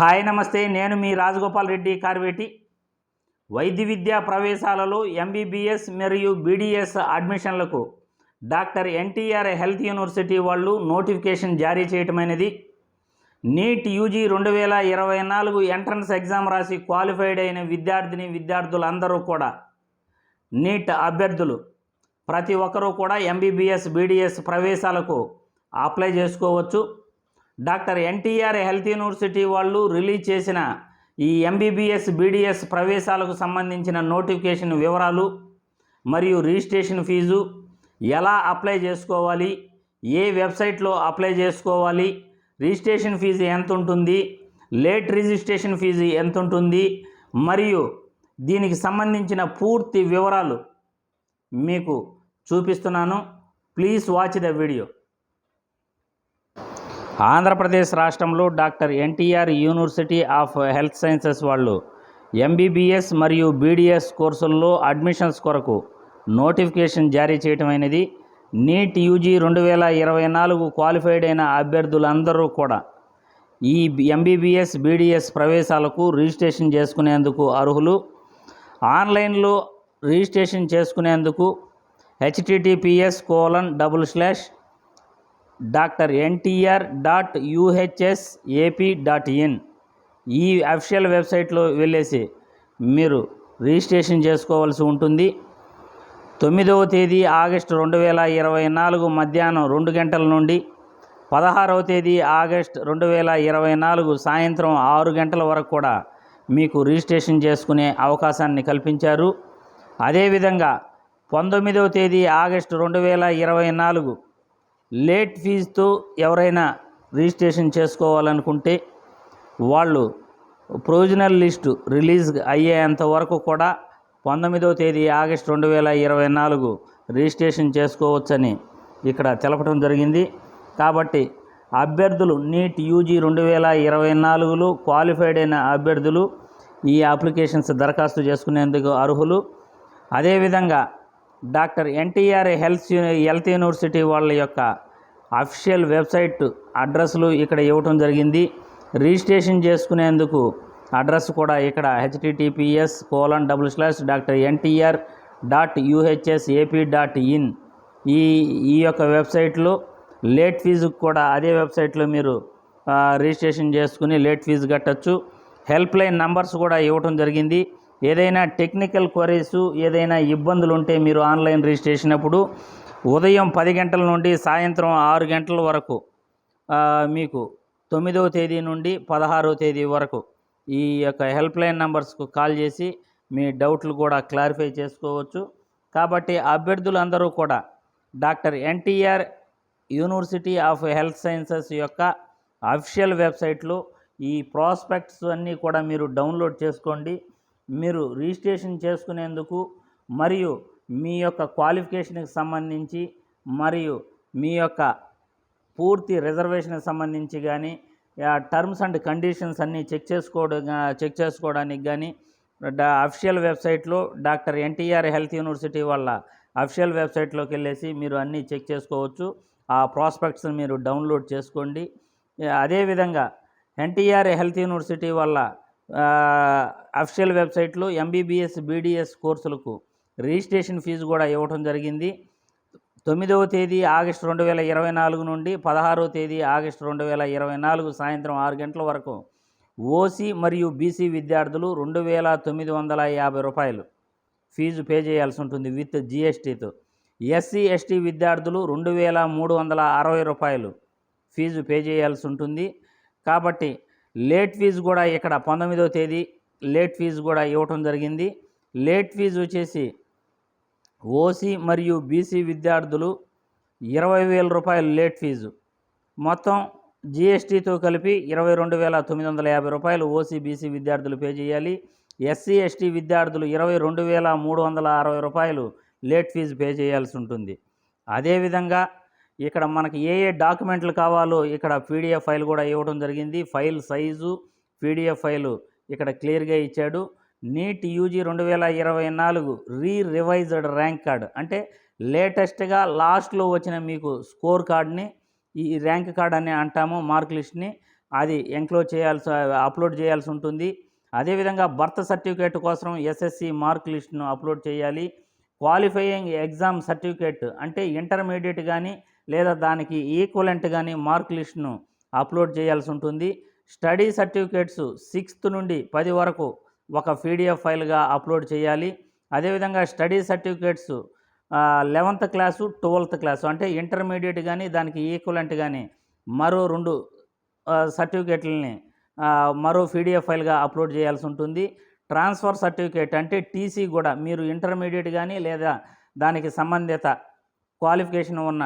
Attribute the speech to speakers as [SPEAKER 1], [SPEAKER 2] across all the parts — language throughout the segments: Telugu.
[SPEAKER 1] హాయ్ నమస్తే నేను మీ రాజగోపాల్ రెడ్డి కార్వేటి. వైద్య విద్యా ప్రవేశాలలో ఎంబీబీఎస్ మరియు బీడీఎస్ అడ్మిషన్లకు డాక్టర్ ఎన్టీఆర్ హెల్త్ యూనివర్సిటీ వాళ్ళు నోటిఫికేషన్ జారీ చేయటమైనది. నీట్ యూజీ రెండు వేల ఇరవై నాలుగు ఎంట్రన్స్ ఎగ్జామ్ రాసి క్వాలిఫైడ్ అయిన విద్యార్థిని విద్యార్థులందరూ కూడా నీట్ అభ్యర్థులు. ప్రతి ఒక్కరూ కూడా ఎంబీబీఎస్ బీడీఎస్ ప్రవేశాలకు అప్లై చేసుకోవచ్చు. డాక్టర్ ఎన్టీఆర్ హెల్త్ యూనివర్సిటీ వాళ్ళు రిలీజ్ చేసిన ఈ ఎంబీబీఎస్ బీడీఎస్ ప్రవేశాలకు సంబంధించిన నోటిఫికేషన్ వివరాలు మరియు రిజిస్ట్రేషన్ ఫీజు ఎలా అప్లై చేసుకోవాలి ఏ వెబ్సైట్లో అప్లై చేసుకోవాలి రిజిస్ట్రేషన్ ఫీజు ఎంత ఉంటుంది లేట్ రిజిస్ట్రేషన్ ఫీజు ఎంత ఉంటుంది మరియు దీనికి సంబంధించిన పూర్తి వివరాలు మీకు చూపిస్తున్నాను. Please watch the video. Andhra Pradesh రాష్ట్రంలో doctor NTR university of health sciences వాళ్ళు ఎంబీబీఎస్ మరియు బీడీఎస్ కోర్సుల్లో అడ్మిషన్స్ కొరకు నోటిఫికేషన్ జారీ చేయటమైనది నీట్ యూజీ రెండు వేల ఇరవై నాలుగు క్వాలిఫైడ్ అయిన అభ్యర్థులందరూ కూడా ఈ ఎంబీబీఎస్ బీడీఎస్ ప్రవేశాలకు రిజిస్ట్రేషన్ చేసుకునేందుకు అర్హులు. ఆన్లైన్లో రిజిస్ట్రేషన్ చేసుకునేందుకు HTTPS colon double slash doctor NTR dot UHS AP dot in. ఈ అఫిషియల్ వెబ్సైట్లో వెళ్ళేసి మీరు రిజిస్ట్రేషన్ చేసుకోవాల్సి ఉంటుంది. తొమ్మిదవ తేదీ ఆగస్టు రెండు వేల ఇరవై నాలుగు మధ్యాహ్నం రెండు గంటల నుండి పదహారవ తేదీ ఆగస్ట్ రెండు వేల ఇరవై నాలుగు సాయంత్రం ఆరు గంటల వరకు కూడా మీకు రిజిస్ట్రేషన్ చేసుకునే అవకాశాన్ని కల్పించారు. అదేవిధంగా పంతొమ్మిదవ తేదీ ఆగస్టు రెండు వేల ఇరవై నాలుగు లేట్ ఫీజుతో ఎవరైనా రిజిస్ట్రేషన్ చేసుకోవాలనుకుంటే వాళ్ళు ప్రొవిజనల్ లిస్టు రిలీజ్ అయ్యేంత వరకు కూడా పంతొమ్మిదవ తేదీ ఆగస్టు రెండు వేల ఇరవై నాలుగు రిజిస్ట్రేషన్ చేసుకోవచ్చని ఇక్కడ తెలపడం జరిగింది. కాబట్టి అభ్యర్థులు నీట్ యూజీ రెండు వేల ఇరవై నాలుగులో క్వాలిఫైడ్ అయిన అభ్యర్థులు ఈ అప్లికేషన్స్ దరఖాస్తు చేసుకునేందుకు అర్హులు. అదేవిధంగా doctor NTR health uni- health university వాళ్ళ యొక్క అఫీషియల్ వెబ్సైట్ అడ్రస్లు ఇక్కడ ఇవ్వటం జరిగింది. రిజిస్ట్రేషన్ చేసుకునేందుకు అడ్రస్ కూడా ఇక్కడ HTTPS colon double slash doctor NTR dot UHS AP dot in. ఈ ఈ యొక్క వెబ్సైట్లో లేట్ ఫీజుకు కూడా అదే వెబ్సైట్లో మీరు రిజిస్ట్రేషన్ చేసుకుని లేట్ ఫీజు కట్టచ్చు. హెల్ప్ లైన్ నంబర్స్ కూడా ఇవ్వటం జరిగింది. ఏదైనా టెక్నికల్ క్వరీస్ ఏదైనా ఇబ్బందులు ఉంటే మీరు ఆన్లైన్ రిజిస్ట్రేషన్ అప్పుడు ఉదయం పది గంటల నుండి సాయంత్రం ఆరు గంటల వరకు మీకు తొమ్మిదవ తేదీ నుండి పదహారవ తేదీ వరకు ఈ యొక్క హెల్ప్ లైన్ నంబర్స్కు కాల్ చేసి మీ డౌట్లు కూడా క్లారిఫై చేసుకోవచ్చు. కాబట్టి అభ్యర్థులందరూ కూడా doctor NTR university of health sciences యొక్క అఫిషియల్ వెబ్సైట్లో ఈ ప్రాస్పెక్ట్స్ అన్నీ కూడా మీరు డౌన్లోడ్ చేసుకోండి. మీరు రిజిస్ట్రేషన్ చేసుకునేందుకు మరియు మీ యొక్క క్వాలిఫికేషన్కి సంబంధించి మరియు మీ యొక్క పూర్తి రిజర్వేషన్కి సంబంధించి కానీ టర్మ్స్ అండ్ కండిషన్స్ అన్నీ చెక్ చేసుకోవడం చెక్ చేసుకోవడానికి కానీ అఫిషియల్ వెబ్సైట్లో డాక్టర్ ఎన్టీఆర్ హెల్త్ యూనివర్సిటీ వాళ్ళ అఫిషియల్ వెబ్సైట్లోకి వెళ్ళేసి మీరు అన్నీ చెక్ చేసుకోవచ్చు. ఆ ప్రాస్పెక్ట్స్ని మీరు డౌన్లోడ్ చేసుకోండి. అదేవిధంగా ఎన్టీఆర్ హెల్త్ యూనివర్సిటీ వల్ల అఫిషియల్ వెబ్సైట్లో ఎంబీబీఎస్ బీడీఎస్ కోర్సులకు రిజిస్ట్రేషన్ ఫీజు కూడా ఇవ్వడం జరిగింది. తొమ్మిదవ తేదీ ఆగస్టు రెండు వేల ఇరవై నాలుగు నుండి పదహారవ తేదీ ఆగస్టు రెండు వేల ఇరవై నాలుగు సాయంత్రం ఆరు గంటల వరకు ఓసీ మరియు బీసీ విద్యార్థులు రెండు వేల తొమ్మిది వందల యాభై రూపాయలు ఫీజు పే చేయాల్సి ఉంటుంది విత్ జీఎస్టీతో ఎస్సీ ఎస్టీ విద్యార్థులు రెండు వేల మూడు వందల అరవై రూపాయలు ఫీజు పే చేయాల్సి ఉంటుంది. కాబట్టి లేట్ ఫీజు కూడా ఇక్కడ పంతొమ్మిదవ తేదీ లేట్ ఫీజు కూడా ఇవ్వటం జరిగింది. లేట్ ఫీజు వచ్చేసి ఓసీ మరియు బీసీ విద్యార్థులు ఇరవై వేల రూపాయలు లేట్ ఫీజు. మొత్తం జీఎస్టీతో కలిపి ఇరవై రెండు వేల తొమ్మిది వందల యాభై రూపాయలు ఓసీ బీసీ విద్యార్థులు పే చేయాలి. ఎస్సీ ఎస్టీ విద్యార్థులు ఇరవై రెండు వేల మూడు వందల అరవై రూపాయలు లేట్ ఫీజు పే చేయాల్సి ఉంటుంది. అదేవిధంగా ఇక్కడ మనకి ఏ ఏ డాక్యుమెంట్లు కావాలో ఇక్కడ పీడిఎఫ్ ఫైల్ కూడా ఇవ్వడం జరిగింది. ఫైల్ సైజు పీడిఎఫ్ ఫైలు ఇక్కడ క్లియర్గా ఇచ్చాడు. నీట్ యూజీ రెండు వేల ఇరవై నాలుగు రీ రివైజ్డ్ ర్యాంక్ కార్డ్. అంటే లేటెస్ట్గా లాస్ట్లో వచ్చిన మీకు స్కోర్ కార్డ్ని ఈ ర్యాంక్ కార్డ్ అని అంటాము మార్క్ లిస్ట్ని అది ఎంక్లోజ్ చేయాల్సి అప్లోడ్ చేయాల్సి ఉంటుంది. అదేవిధంగా బర్త్ సర్టిఫికేట్ కోసం ఎస్ఎస్సి మార్క్ లిస్ట్ను అప్లోడ్ చేయాలి. క్వాలిఫైయింగ్ ఎగ్జామ్ సర్టిఫికేట్ అంటే ఇంటర్మీడియట్ కానీ లేదా దానికి ఈక్వలెంట్ కానీ మార్క్ లిస్ట్ను అప్లోడ్ చేయాల్సి ఉంటుంది. స్టడీ సర్టిఫికేట్స్ సిక్స్త్ నుండి పది వరకు ఒక పీడిఎఫ్ ఫైల్గా అప్లోడ్ చేయాలి. అదేవిధంగా study certificates eleventh class twelfth class అంటే ఇంటర్మీడియట్ కానీ దానికి ఈక్వలెంట్ కానీ మరో రెండు సర్టిఫికేట్లని మరో పీడిఎఫ్ ఫైల్గా అప్లోడ్ చేయాల్సి ఉంటుంది. ట్రాన్స్ఫర్ సర్టిఫికేట్ అంటే టీసీ కూడా మీరు ఇంటర్మీడియట్ కానీ లేదా దానికి సంబంధిత క్వాలిఫికేషన్ ఉన్న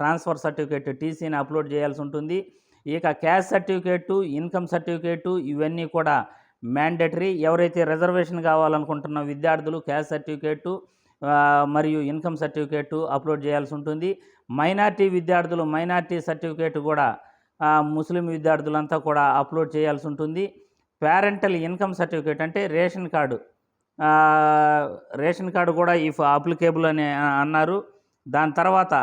[SPEAKER 1] ట్రాన్స్ఫర్ సర్టిఫికేట్ టీసీని అప్లోడ్ చేయాల్సి ఉంటుంది. ఇక క్యాస్ట్ సర్టిఫికేటు ఇన్కమ్ సర్టిఫికేటు ఇవన్నీ కూడా మ్యాండేటరీ. ఎవరైతే రిజర్వేషన్ కావాలనుకుంటున్న విద్యార్థులు క్యాష్ సర్టిఫికేటు మరియు ఇన్కమ్ సర్టిఫికేటు అప్లోడ్ చేయాల్సి ఉంటుంది. మైనార్టీ విద్యార్థులు మైనార్టీ సర్టిఫికేట్ కూడా ముస్లిం విద్యార్థులంతా కూడా అప్లోడ్ చేయాల్సి ఉంటుంది. పేరెంటల్ ఇన్కమ్ సర్టిఫికేట్ అంటే రేషన్ కార్డు. రేషన్ కార్డు కూడా ఇఫ్ అప్లికేబుల్ అని అన్నారు. దాని తర్వాత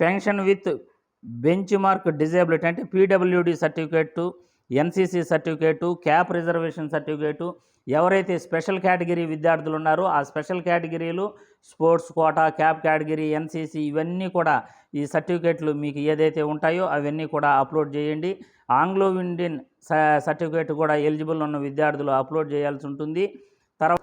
[SPEAKER 1] person with bench mark disability అంటే PWD certificate NCC certificate CAP reservation certificate ఎవరైతే స్పెషల్ కేటగిరీ విద్యార్థులు ఉన్నారో ఆ special కేటగిరీలు sports quota CAP category NCC ఇవన్నీ కూడా ఈ సర్టిఫికేట్లు మీకు ఏదైతే ఉంటాయో అవన్నీ కూడా అప్లోడ్ చేయండి. ఆంగ్లో ఇండియన్ స- సర్టిఫికేట్ కూడా ఎలిజిబుల్ ఉన్న విద్యార్థులు అప్లోడ్ చేయాల్సి ఉంటుంది. తర్వాత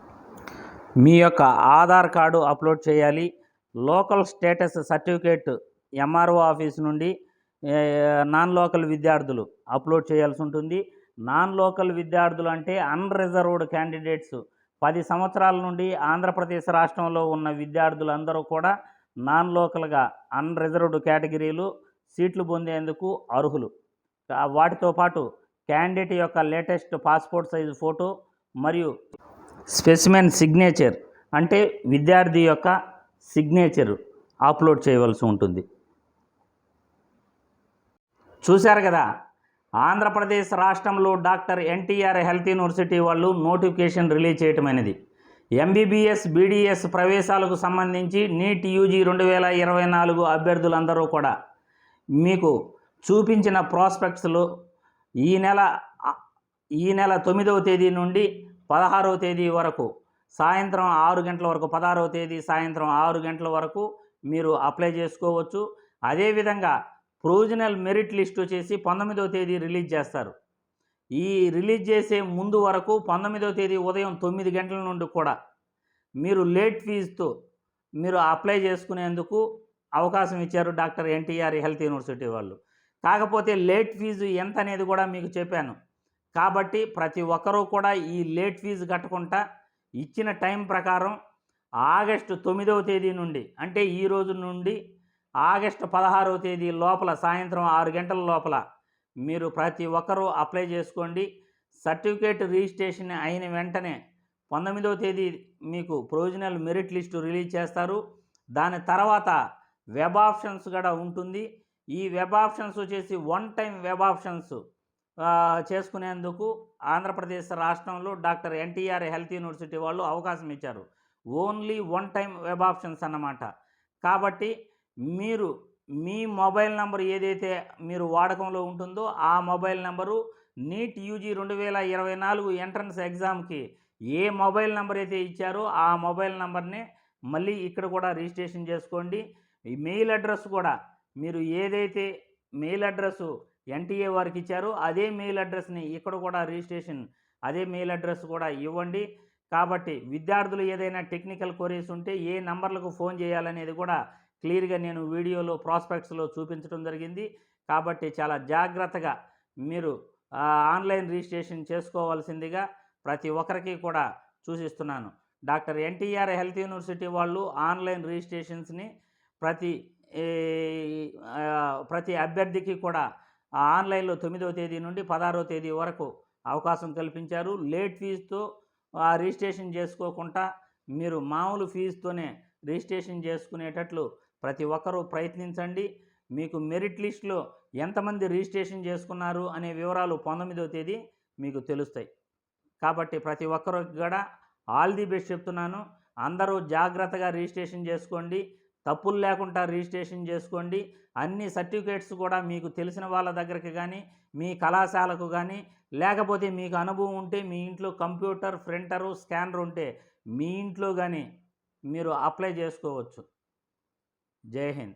[SPEAKER 1] మీ యొక్క ఆధార్ కార్డు అప్లోడ్ చేయాలి. Local status certificate MRO office నుండి నాన్ లోకల్ విద్యార్థులు అప్లోడ్ చేయాల్సి ఉంటుంది. నాన్ లోకల్ విద్యార్థులు అంటే అన్రిజర్వ్డ్ క్యాండిడేట్స్. పది సంవత్సరాల నుండి ఆంధ్రప్రదేశ్ రాష్ట్రంలో ఉన్న విద్యార్థులందరూ కూడా నాన్ లోకల్గా అన్రిజర్వ్డ్ కేటగిరీలు సీట్లు పొందేందుకు అర్హులు. వాటితో పాటు క్యాండిడేట్ యొక్క లేటెస్ట్ పాస్పోర్ట్ సైజు ఫోటో మరియు స్పెసిమెన్ సిగ్నేచర్ అంటే విద్యార్థి యొక్క సిగ్నేచర్ అప్లోడ్ చేయవలసి ఉంటుంది. చూశారు కదా? ఆంధ్రప్రదేశ్ రాష్ట్రంలో డాక్టర్ ఎన్టీఆర్ హెల్త్ యూనివర్సిటీ వాళ్ళు నోటిఫికేషన్ రిలీజ్ చేయటమైనది. ఎంబీబీఎస్ బీడీఎస్ ప్రవేశాలకు సంబంధించి నీట్ యూజీ రెండు వేల ఇరవై నాలుగు అభ్యర్థులందరూ కూడా మీకు చూపించిన ప్రాస్పెక్ట్స్లో ఈ నెల ఈ నెల తొమ్మిదవ తేదీ నుండి పదహారవ తేదీ వరకు సాయంత్రం ఆరు గంటల వరకు పదహారవ తేదీ సాయంత్రం ఆరు గంటల వరకు మీరు అప్లై చేసుకోవచ్చు. అదేవిధంగా ప్రొవిజనల్ మెరిట్ లిస్ట్ వచ్చేసి పంతొమ్మిదవ తేదీ రిలీజ్ చేస్తారు. ఈ రిలీజ్ చేసే ముందు వరకు పంతొమ్మిదవ తేదీ ఉదయం తొమ్మిది గంటల నుండి కూడా మీరు లేట్ ఫీజుతో మీరు అప్లై చేసుకునేందుకు అవకాశం ఇచ్చారు డాక్టర్ ఎన్టీఆర్ హెల్త్ యూనివర్సిటీ వాళ్ళు. కాకపోతే లేట్ ఫీజు ఎంత అనేది కూడా మీకు చెప్పాను. కాబట్టి ప్రతి ఒక్కరూ కూడా ఈ లేట్ ఫీజు కట్టకుండా ఇచ్చిన టైం ప్రకారం ఆగస్టు తొమ్మిదవ తేదీ నుండి అంటే ఈ రోజు నుండి ఆగస్టు పదహారవ తేదీ లోపల సాయంత్రం ఆరు గంటల లోపల మీరు ప్రతి ఒక్కరూ అప్లై చేసుకోండి. సర్టిఫికేట్ రిజిస్ట్రేషన్ అయిన వెంటనే పంతొమ్మిదవ తేదీ మీకు ప్రొవిజనల్ మెరిట్ లిస్టు రిలీజ్ చేస్తారు. దాని తర్వాత వెబ్ ఆప్షన్స్ కూడా ఉంటుంది. ఈ వెబ్ ఆప్షన్స్ వచ్చేసి వన్ టైం వెబ్ ఆప్షన్స్ చేసుకునేందుకు ఆంధ్రప్రదేశ్ రాష్ట్రంలో డాక్టర్ ఎన్టీఆర్ హెల్త్ యూనివర్సిటీ వాళ్ళు అవకాశం ఇచ్చారు. Only one time web options అన్నమాట. కాబట్టి మీరు మీ మొబైల్ నంబర్ ఏదైతే మీరు వాడకంలో ఉంటుందో ఆ మొబైల్ నంబరు నీట్ యూజీ రెండు వేల ఇరవై నాలుగు ఎంట్రన్స్ ఎగ్జామ్కి ఏ మొబైల్ నెంబర్ అయితే ఇచ్చారో ఆ మొబైల్ నెంబర్ని మళ్ళీ ఇక్కడ కూడా రిజిస్ట్రేషన్ చేసుకోండి. ఈ మెయిల్ అడ్రస్ కూడా మీరు ఏదైతే మెయిల్ అడ్రస్ ఎన్టీఏ వారికి ఇచ్చారో అదే మెయిల్ అడ్రస్ని ఇక్కడ కూడా రిజిస్ట్రేషన్ అదే మెయిల్ అడ్రస్ కూడా ఇవ్వండి. కాబట్టి విద్యార్థులు ఏదైనా టెక్నికల్ క్వరీస్ ఉంటే ఏ నంబర్లకు ఫోన్ చేయాలనేది కూడా క్లియర్గా నేను వీడియోలో ప్రాస్పెక్ట్స్లో చూపించడం జరిగింది. కాబట్టి చాలా జాగ్రత్తగా మీరు ఆన్లైన్ రిజిస్ట్రేషన్ చేసుకోవాల్సిందిగా ప్రతి ఒక్కరికి కూడా సూచిస్తున్నాను. డాక్టర్ ఎన్టీఆర్ హెల్త్ యూనివర్సిటీ వాళ్ళు ఆన్లైన్ రిజిస్ట్రేషన్స్ని ప్రతి ప్రతి అభ్యర్థికి కూడా ఆన్లైన్లో తొమ్మిదవ తేదీ నుండి పదహారవ తేదీ వరకు అవకాశం కల్పించారు. లేట్ ఫీజుతో ఆ రిజిస్ట్రేషన్ చేసుకోకుండా మీరు మామూలు ఫీజుతోనే రిజిస్ట్రేషన్ చేసుకునేటట్లు ప్రతి ఒక్కరూ ప్రయత్నించండి. మీకు మెరిట్ లిస్ట్లో ఎంతమంది రిజిస్ట్రేషన్ చేసుకున్నారు అనే వివరాలు పంతొమ్మిదవ తేదీ మీకు తెలుస్తాయి. కాబట్టి ప్రతి ఒక్కరికి కూడా ఆల్ ది బెస్ట్ చెప్తున్నాను. అందరూ జాగ్రత్తగా రిజిస్ట్రేషన్ చేసుకోండి. తప్పులు లేకుండా రిజిస్ట్రేషన్ చేసుకోండి. అన్ని సర్టిఫికేట్స్ కూడా మీకు తెలిసిన వాళ్ళ దగ్గరికి కానీ మీ కళాశాలకు కానీ లేకపోతే మీకు అనుభవం ఉంటే మీ ఇంట్లో కంప్యూటర్ ప్రింటరు స్కానర్ ఉంటే మీ ఇంట్లో కానీ మీరు అప్లై చేసుకోవచ్చు. जय हिंद।